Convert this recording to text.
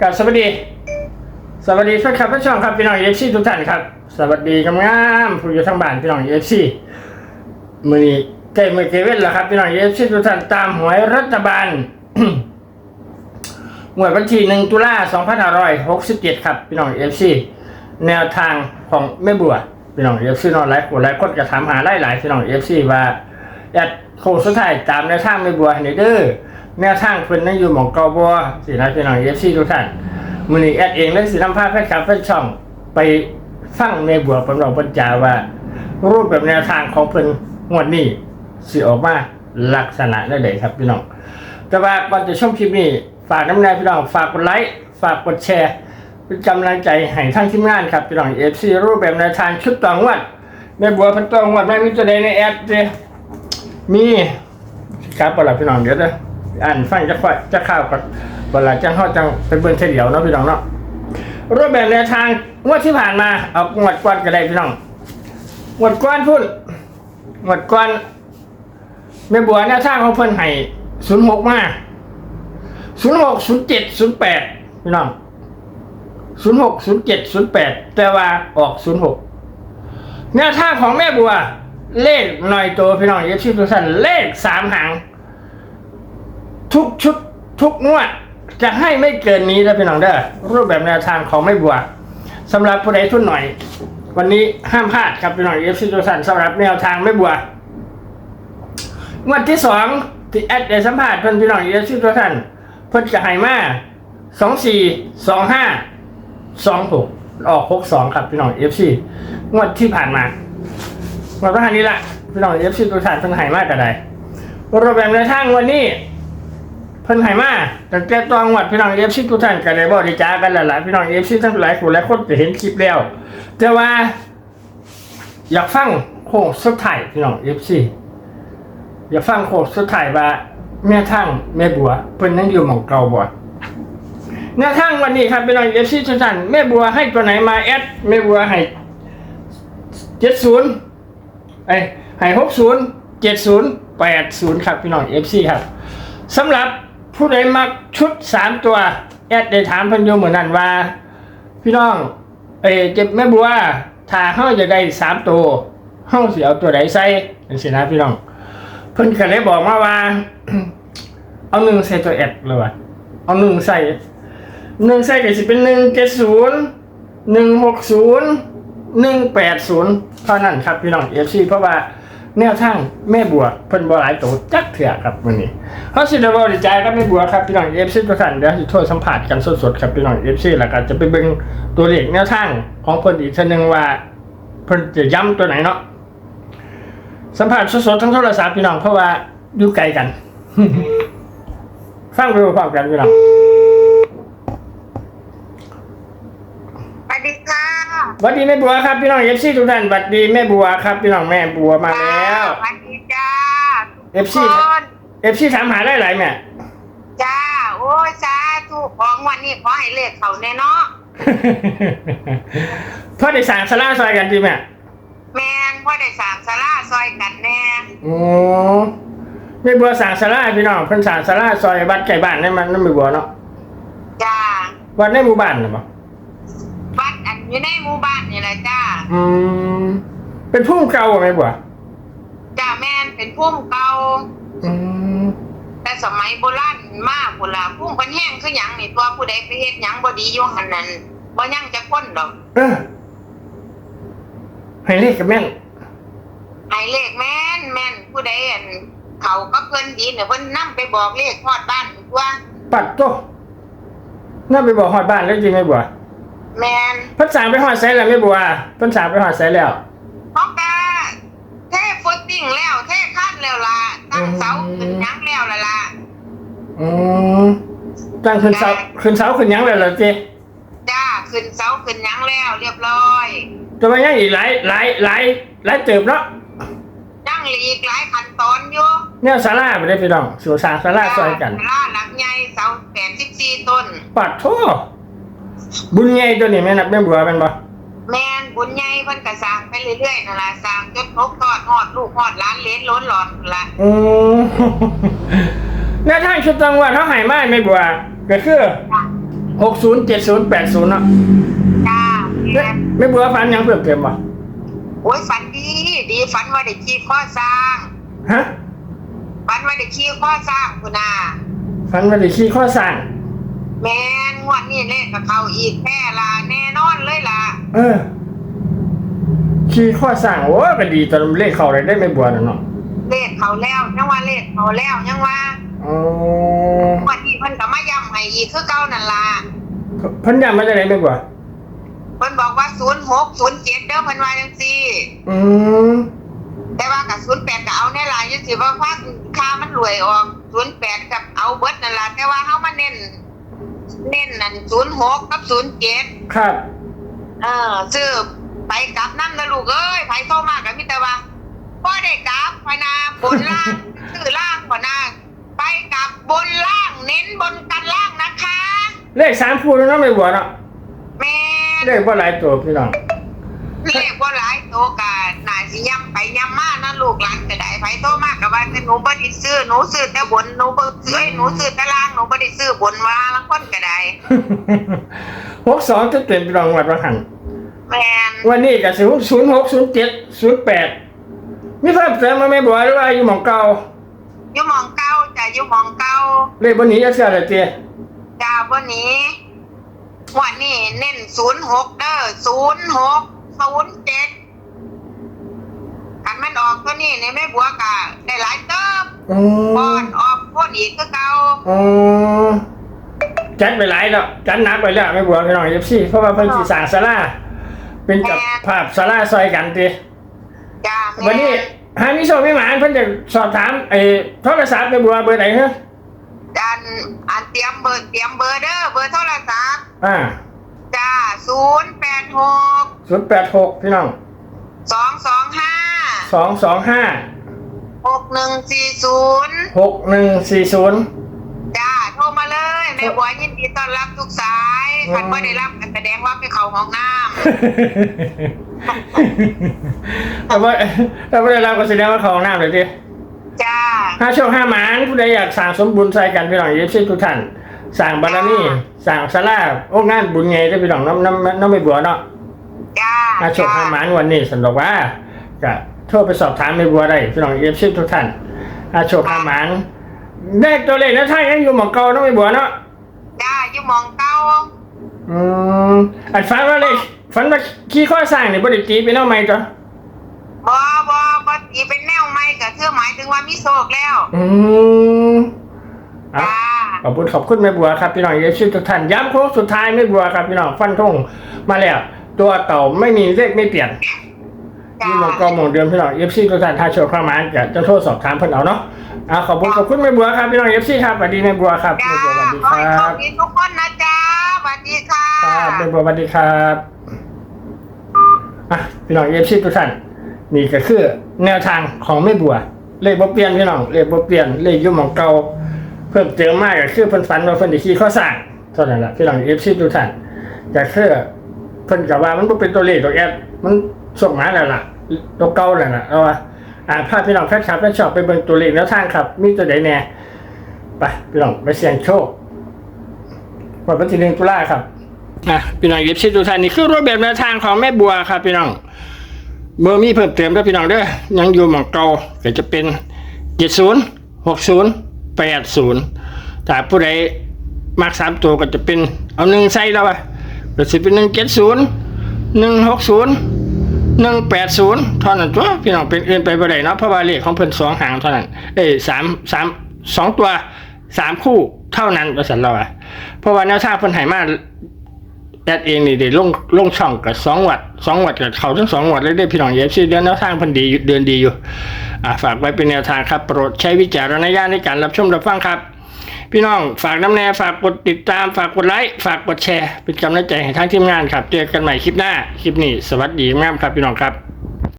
กับสวัสดี สวัสดีแฟนคลับผู้ชมครับพี่น้องเอฟซีทุกท่านครับ สวัสดีกำงามผู้อยู่ทางบ้านพี่น้องเอฟซีมือนี้ใกล้มือเกเว่นแล้วครับพี่น้องเอฟซีทุกท่านตามหวยรัฐบาลหวยวันที่หนึ่งตุลาสองพันห้าร้อยหกสิบเจ็ดครับพี่น้องเอฟซีแนวทางของแม่บัวพี่น้องเอฟซีนอนไลฟ์หลายคนจะถามหาหลายหลายพี่น้องเอฟซีว่าแอดโค้งสุดท้ายตามแนวทางแม่บัวให้เด้อ แนวทางเพิ่นนั่นอยู่หมองเกาบัวสินะพี่น้องเอฟซีทุกท่านมือนี้แอดเองและสินำพาแฟนคลับแฟนช่อง ไปฟังแม่บัวเป็นเราปัญจาว่า รูปแบบแนวทางของเพิ่นงวดนี้สิออกมาลักษณะได้เลยครับพี่น้อง แต่ว่าก่อนจะชมคลิปนี้ ฝากน้ำแน่พี่น้องฝากกดไลค์ฝากกดแชร์เป็นกำลังใจให้ทั้งทีมงานครับพี่น้องเอฟซีรูปแบบแนวทางชุดต่องวดแม่บัวเพันตัวงวดแม่มีตัวใดในแอปเจมีครับบอลาพี่น้องเดี๋ยวเด้อ อ่านฟังจะค่อยจะข่าวก่อนบอลาจังเขาจังเป็นเบิ้งเฉลียวเนาะพี่น้องเนาะรูปแบบแนวทางงวดที่ผ่านมาเอางวดก่อนก็ได้พี่น้องงวดก่อนพุ่นงวดก่อนแม่บัวแนวทางของเพิ่นให้ศูนย์หกมาศูนย์หกศูนย์เจ็ดศูนย์แปดพี่น้องศูนย์หกศูนย์เจ็ดศูนย์แปดแต่ว่าออกศูนย์หกแนวทางของแม่บัว เลขหน่อยตัวพี่น้องเยชิทุกท่านเลขสามหาง ทุกชุดทุกงวดจะให้ไม่เกินนี้นะพี่น้องเด้อรูปแบบแนวทางของแม่บัวสำหรับผู้ใดทุนหน่อย วันนี้ห้ามพลาดครับพี่น้องเอฟซีทุกท่านสำหรับแนวทางแม่บัวงวดที่สองที่แอดได้สัมภาษณ์เพื่อนพี่น้องเอฟซีทุกท่านเพิ่นจะให้มาสองสี่สองห้าสองหกออกหกสองครับพี่น้องเอฟซีงวดที่ผ่านมาวันพระหันนี้ละพี่น้องเอฟซีตัวสานเพิ่นให้มากกระไดรูปแบบในทางวันนี้ เพิ่นให้มาตั้งแต่ตอนงวดพี่น้องเอฟซีทุกท่านก็ได้บริจาคกันหลายๆพี่น้องเอฟซีทั้งหลายคนหลายคนจะเห็นคลิปแล้ว แต่ว่า อยากฟังโค้งสุดท้ายพี่น้องเอฟซีอยากฟังโค้งสุดท้ายว่าแม่ทั้งแม่บัวเพิ่นนั่งอยู่หม่องเก่าบ่แนวทางวันนี้ครับเป็นน้องเอฟซีทุกท่านแม่บัวให้ตัวไหนมาแอดแม่บัวให้เจ็ดศูนย์ไอ้ให้หกศูนย์เจ็ดศูนย์แปดศูนย์ครับพี่น้องเอฟซีครับสำหรับ ผู้ใดมักชุดสามตัว แอดได้ถามเพิ่นอยู่เหมือนนั้นว่า พี่น้อง เอ้ยเจ็บแม่บัวถ้าเฮาจะได้สามตัวเฮาสิเอาตัวใดใส่จังซี่นะพี่น้อง เพิ่นก็เลยบอกมาว่า เอาหนึ่งใส่ตัวแอดเลยว่ะเอาหนึ่งใส่หนึ่งใส่ก็สิเป็นหนึ่งเจ็ดศูนย์หนึ่งหกศูนย์หนึ่งแปดศูนย์เท่านั้นครับพี่น้องเอฟซีเพราะว่า แนวทางแม่บัวเพิ่นบ่หลายตัวจักเถื่อครับมื้อนี้เขาสิได้บ่ดีใจกับแม่บัวครับพี่น้องเอฟซีทุกท่านเดี๋ยวสิโทรสัมภาษณ์กันสดๆครับพี่น้องเอฟซีแล้วก็จะไปเบิ่งตัวเลขแนวทางของเพิ่นอีกเทีนึงว่าเพิ่นจะย้ำตัวไหนเนาะสัมผัสสดๆทั้งโทรศัพท์พี่น้องเพราะว่าอยู่ไกลกัน ฟังไปพร้อมกันพี่น้อง สวัส ดีค่ะสวัสดีแม่บัวครับพี่น้องเอฟซีทุกท่านสวัสดีแม่บัวครับพี่น้องแม่บัวมาแล้วสวัสดีจ้าเอฟซีทุกคนเอฟซีถามหาได้หลายแม่จ้าโอ้ยสาธุของวันนี้ขอให้เลขเขาแน่เนาะพ่อได้สั่งสลาซอยกันดีแม่แมนพ่อได้สามสลาซอยกันแน่โอ้แม่บัวสั่งสลาพี่น้องเพิ่นสั่งสลาซอยวัดไก่บ้านนั่นมันนั่นแม่บัวเนาะจ้าวัดในหมู่บ้านน่ะบ่วัดอัน อยู่ในหมู่บ้านนี่แหละจ้าอืมเป็นพุ่มเก่าบ่แม่บัวจ้าแมนเป็นพุ่มเก่าอืมแต่สมัยโบราณมากพุ่นละพุ่มพันแห้งคือหยังนี่ตัวผู้ใดไปเฮ็ดหยังบ่ดีอยู่หันนั้นบ่ยังจะคนดอกเออให้เลขกับแม่นให้เลขแม่นแม่นผู้ใดอันเขาก็เพิ่นดีเนี่ยเพิ่นนํไปบอกเลขฮอดบ้านตัวปัดโตน่าไปบอกหอดบ้านแล้วจริงไหมบัว แมนเพิ่นสั่งไปหอดไซแล้วไม่บัวเพิ่นสั่งไปหอดไซแล้วเพราะกาเทฟุตติ้งแล้วเทขั้นแล้วล่ะตั้งเสาขึ้นหยังแล้วล่ะล่ะอืมตั้งขึ้นเสาขึ้นเสาขึ้นหยังเลยเหรอเจ๊จ้าขึ้นเสาขึ้นหยังแล้ว เรียบร้อยจะมายังอีกหลายหลายหลายหลายเติบเนาะตั้งหลีกหลายขั้นตอนอยู่เนี่ยศาลาไปได้พี่น้องสู่สร้างศาลาซอยกันศาลาหลังใหญ่เสาแปดสิบสี่ต้นปัดโท บุญใหญ่ตัวนี้แม่นับแม่บัวเป็นบ่แมนบุญใหญ่เพิ่นก็สร้างไปเรื่อยๆนั่นล่ะสร้างจนครบทอดฮอดลูกฮอดหล้านเหลนล้นหลอนพุ่นละอืม แล้วทางชุดจังหวัดเขาใหายมาแม่บัวก็คือหกศูนย์เจ็ดศูนย์แปดศูนย์เนาะจ้าเอ๊ะไม่เบื่อฟันยังเพิ่มเติมป่ะโอ้ยฝันดี ดีฝันว่าได้ขี่ข้อสร้างฮะฝันว่าได้ขี่ข้อสร้างคุณอาฟันมาได้ขี้ข้อสั่ง แม่นงวดนี้เลขกับเขาอีกแค่ละแน่นอนเลยล่ะเออขี้ข้อสั่งโอ้ก็ดีตอนเลขเขาเลยได้ไม่เบื่อน่ะเนาะเลขเขาแล้วยังว่าเลขเขาแล้วยังว่าอ๋อวันนี้เพิ่นก็มาย้ำให้อีกคือเก่านั่นล่ะเพันยามมาจากไหนไม่เบื่อเพิ่นบอกว่า06 07เด้อเพิ่นว่าจังซี่อืมแต่ว่ากับ08ก็เอาแน่ล่ะจังซี่ว่าพักค่ามันรวยออก08กับเอาเบิดนั่นล่ะแต่ว่าเฮามาเน้น เน้นนั่น06กับ07ครับเออซื้อไปกลับนั่นนะลูกเอ้ยไผโทรมากับมิตรว่าพ่อได้กลับพนาบนล่างซื้อล่างพนาไปกลับบนล่างเน้นบนกันล่างนะคะ เลขสามคู่แล้วเนาะไม่เบื่อเนาะแม่เลขว่าหลายตัวพี่น้องเรียกว่าหลายโตกาหน่ายสิย้ำไป ย้ำมานะลูกหลานก็ได้ไผโทรมากับว่าแต่หนูบ่ได้ซื้อหนูซื้อแต่บนหนูบ่ซื้อเอ้ยหนูซื้อแต่ล่างหนูบ่ได้ซื้อบนว่าละคนก็ได้หกสองจะเปลี่ยนเป็นรองวัดว่าหันแม่นวันนี้กับศูนย์ศูนย์หกศูนย์เจ็ดศูนย์แปดมีเพิ่มเติมมาไม่บ่อยหรือว่าอยู่หมองเก่าอยู่หมองเก่าจ้ะอยู่หมองเก่าเลขบนนี้จะเสียอะไรเตี้ยดาววันนี้วันนี้เน้นศูนย์หกเด้อศูนย์หกศูนย์เจ็ดกัน มันออกตัวนี้ในแม่บัวกะได้หลายเติบอืบอมนออกพ่นอีกก็เก่าอืมจัดไปหลายแล้วจัดหนักไปแล้วไม่บัวพี่น้องเอฟซีเพราะว่าเพิ่นสิสร้างศาลาเป็นกับภาพศาลาซอยกันติจ้าวันนี้หามิโซไม่หมานเพิ่นจะสอบถามไอ้โทรศัพท์ไม่บัวเบอร์ไหนฮะดันอันเตรียมเบอร์เตรียมเบอร์เด้อเบอร์โทรศัพท์อ่าจ้าศูนย์แปดหกศูนย์แปดหกพี่น้องสองสองห้า สองสองห้าหกหนึ่งสี่ศูนย์หกหนึ่งสี่ศูนย์จ้าโทรมาเลยแม่บัวยินดีต้อนรับทุกสายคันว่าได้รับกันแสดงว่าไปเข้าห้องน้ำแต่ว่าแต่ว่าเราก็แสดงว่าของน้ำเลยดิจ้าห้าโชคห้าหมานผู้ใดอยากสั่งสมบุญใส่กันพี่น้องเยซี่ทุกท่านสั่งบารมีสั่งสลาโอ้งานบุญไงได้พี่น้องน้ำน้ำน้ำไม่บัวเนาะจ้าห้าโชคห้าหมานวันนี้สำหรับว่าจะ โทรไปสอบถามไม่บัวได้พี่น้องเยซี่ทุกท่านห้าโชคห้าหมานได้ตัวเลขนะท่านยังอยู่หมองเก่าน้ำไม่บัวเนาะจ้าอยู่หมองเก้าอืมอันฝันว่าเลขฝันว่าขี้ข้อสร้างเนี่ยบริจีไปเนาะไหมจ๊ะบอบอบอตีเป็นแนวไม่ก็คือหมายถึงว่ามีโศกแล้ว อืมเอาจ้า ขอบคุณขอบคุณแม่บัวครับพี่น้องเยซูทุกท่านย้ำโค้งสุดท้ายแม่บัวครับพี่น้องฟันธงมาแล้ว ตัวเก่าไม่มีเลขไม่เปลี่ยน จ้าที่หมองกองหมองเดิมพี่น้องเอฟซีทุกท่านถ้าโชว์เข้ามาจะจะโทษสอบถามเพิ่นเอาเนาะอ่าขอบคุณขอบคุณแม่บัวครับพี่น้องเอฟซีครับสวัสดีแม่บัวครับจ้าแม่บัวสวัสดีขอคให้รัโชบคดีทุกคนนะจ้าสวัสดีค่ะ ครับแม่บัวสวัสดีครับอะพี่น้องเอฟซีทุกท่านนี่ก็คือแนวทางของแม่บัว เลขบ่เปลี่ยนพี่น้องเลขบ่เปลี่ยนเลขอยู่หมองเก่าเพิ่มเติมมากก็คือเพิ่นฝันว่าเพิ่นได้ขี่ข้อสร้างเท่านั้นแหละพี่น้องเอฟซีทุกท่านก็คือเพิ่นก็ว่ามันบ่เป็นตัวเลขตัวแอดมัน ส่งมาแล้วล่ะตัวเก่าแล้วล่ะเอาว่าอ่าพาพี่น้องแฟนคลับแฟนชอบไปเบิ่งตัวเลขแนวทางครับ มีตัวใดแน่ไปพี่น้องไปเสี่ยงโชควันที่หนึ่งตุลาครับอะพี่น้องเอฟซีทุกท่านนี่คือรูปแบบแนวทางของแม่บัวครับ พี่น้องเบอร์มีเพิ่มเติมด้วยพี่น้องเด้อยังอยู่หมองเก่าก็จะเป็นเจ็ดศูนย์หกศูนย์แปดศูนย์ถ้าผู้ใดมักสามตัวก็จะเป็นเอาหนึ่งใส่แล้วอะก็จะเป็นหนึ่งเจ็ดศูนย์หนึ่งหกศูนย์ หนึ่งแปดศูนย์เท่านั้นตัวพี่น้องเป็นอื่นไปบ่ได้เนาะเพราะว่าเลขของเพิ่นสองหางเท่านั้นเอ้ยสามสามสองตัวสามคู่เท่านั้นประสันเราอะเพราะว่าแนวทางเพิ่นหายมาแอดเองนี่เดี๋ยวลงลงช่องกับสองวัดสองวัดกับเขาทั้งสองวัดเลยได้พี่น้องเยฟซีเดือนแนวทางพันดีเดือนดีอยู่อ่าฝากไว้เป็นแนวทางครับโปรดใช้วิจารณญาณในการรับชมรับฟังครับ พี่น้องฝากน้ำแน่ฝากกดติดตามฝากกดไลค์ฝากกดแชร์ เป็นกำลังใจให้ทั้งทีมงานครับ เจอกันใหม่คลิปหน้า คลิปนี้ สวัสดีงามครับพี่น้องครับ